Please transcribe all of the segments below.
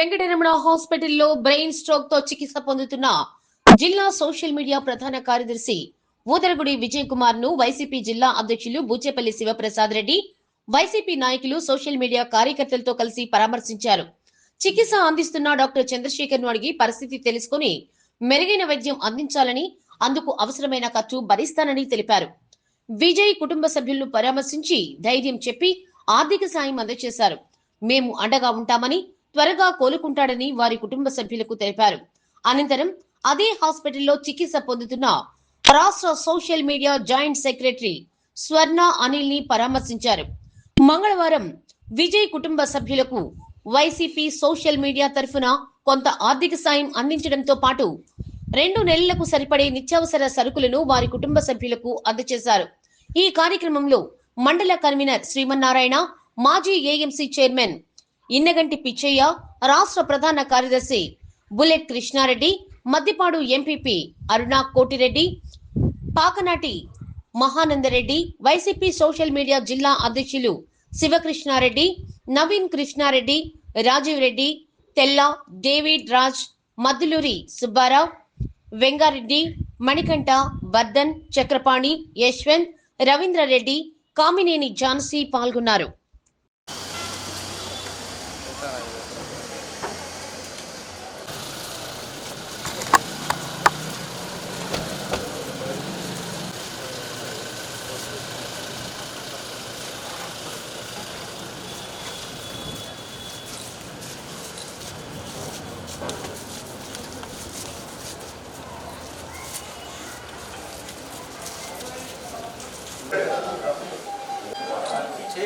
వెంకటరమణ హాస్పిటల్లో బ్రెయిన్ స్ట్రోక్తో చికిత్స పొందుతున్న జిల్లా సోషల్ మీడియా ప్రధాన కార్యదర్శి ఊదరగుడి విజయ్ కుమార్ను వైసీపీ జిల్లా అధ్యక్షులు బూచేపల్లి శివప్రసాద్ రెడ్డి వైసీపీ నాయకులు సోషల్ మీడియా కార్యకర్తలతో కలిసి పరామర్శించారు. చికిత్స అందిస్తున్న డాక్టర్ చంద్రశేఖర్ను అడిగి పరిస్థితి తెలుసుకుని మెరుగైన వైద్యం అందించాలని అందుకు అవసరమైన ఖర్చు భరిస్తానని తెలిపారు. విజయ్ కుటుంబ సభ్యులను పరామర్శించి ధైర్యం చెప్పి ఆర్థిక సాయం అందజేశారు. మేము అండగా ఉంటామని త్వరగా కోలుకుంటాడని వారి కుటుంబ సభ్యులకు తెలిపారు. అనంతరం అదే హాస్పిటల్లో చికిత్స పొందుతున్న రాష్ట్ర social media joint secretary Swarna అనిల్ని పరామర్శించారు. మంగళవారం విజయ్ కుటుంబ సభ్యులకు వైసీపీ సోషల్ మీడియా తరఫున కొంత ఆర్థిక సాయం అందించడంతో పాటు రెండు నెలలకు సరిపడే నిత్యావసర సరుకులను వారి కుటుంబ సభ్యులకు అందజేశారు. ఈ కార్యక్రమంలో మండల కన్వీనర్ శ్రీమన్నారాయణ మాజీ ఏఎంసీ చైర్మన్ ఇన్నగంటి పిచ్చయ్య రాష్ట్ర ప్రధాన కార్యదర్శి bullet Krishna Reddy Maddipadu MPP Aruna Koti Reddy Pakanati Mahananda Reddy YCP social media జిల్లా అధ్యక్షులు శివకృష్ణారెడ్డి నవీన్ కృష్ణారెడ్డి రాజీవ్ రెడ్డి తెల్ల డేవిడ్ రాజ్ మద్దులూరి సుబ్బారావు వెంగారెడ్డి మణికంఠ వర్ధన్ చక్రపాణి యశ్వంత్ రవీంద్రరెడ్డి కామినేని ఝాన్సీ పాల్గొన్నారు.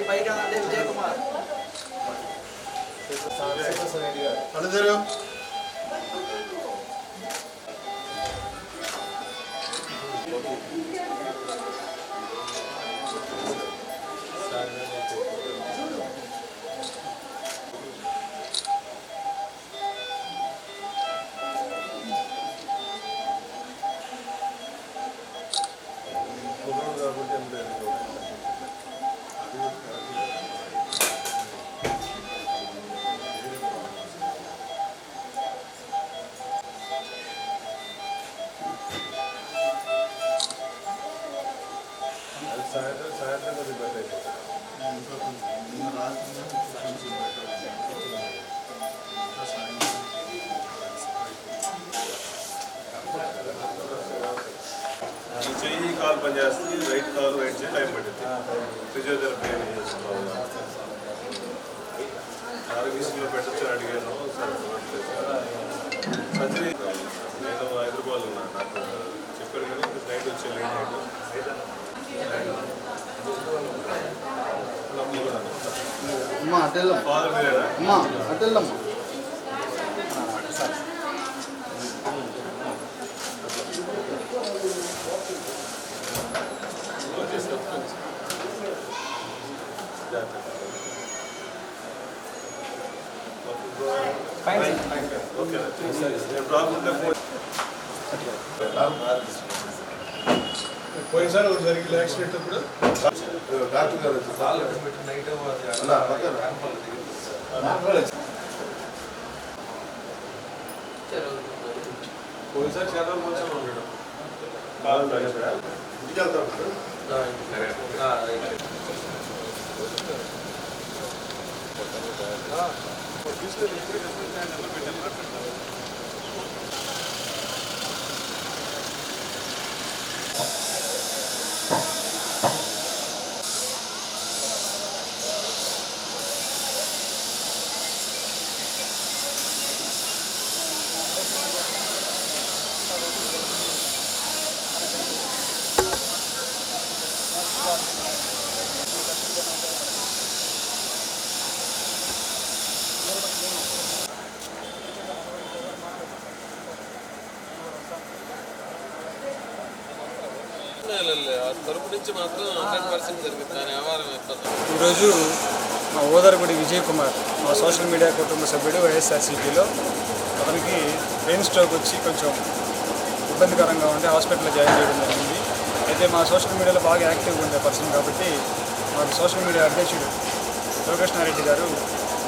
చేయి పైకి అనండి విజయ్ కుమార్ చెయ్యి కాలు పని చేస్తుంది రైట్ కాలు రైట్ చేయి టైం పట్టింది. ఫిజియోథెరపీ చేసుకోవాలి ఆరోగ్యశ్రీలో పెట్టచ్చు అడిగాను. సర్జరీ నేను హైదరాబాద్ ఉన్నాను. నాకు చెప్పారు కానీ నైట్ వచ్చే లేట్ నైట్ అమ్మా అటెల్లమ్మ ఫాదర్ మీరేనా? అమ్మా అటెల్లమ్మ పోయినసారి ఒకటి జరిగింది యాక్సిడెంట్ అప్పుడు డాక్టర్ గారు పోయినసారి చాలా మంచిగా ఉన్నాడు. కాలం ఇంటికి వెళ్తాం తరపు ఈరోజు మా ఓదరగుడి విజయ్ కుమార్ మా సోషల్ మీడియా కుటుంబ సభ్యుడు వైఎస్ఆర్సీపీలో అతనికి బ్రెయిన్ స్ట్రోక్ వచ్చి కొంచెం ఇబ్బందికరంగా ఉండి హాస్పిటల్లో జాయిన్ చేయడం జరిగింది. అయితే మా సోషల్ మీడియాలో బాగా యాక్టివ్గా ఉండే పర్సన్ కాబట్టి మాకు సోషల్ మీడియా అధ్యక్షుడు శివకృష్ణారెడ్డి గారు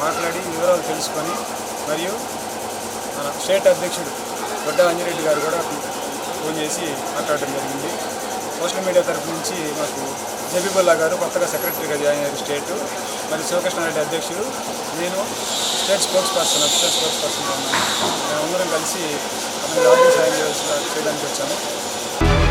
మాట్లాడి వివరాలు తెలుసుకొని మరియు మన స్టేట్ అధ్యక్షుడు గొడ్డ అంజిరెడ్డి గారు కూడా ఫోన్ చేసి మాట్లాడడం జరిగింది. సోషల్ మీడియా తరఫు నుంచి మాకు జబీబుల్లా గారు కొత్తగా సెక్రటరీగా జాయిన్ అయ్యారు స్టేట్. మరి శివకృష్ణారెడ్డి అధ్యక్షుడు నేను state sports person state sports person ఉన్నాను. మేమందరం కలిసి ఆర్థిక సాయం చేయాల్సి- చేయడానికి వచ్చాము.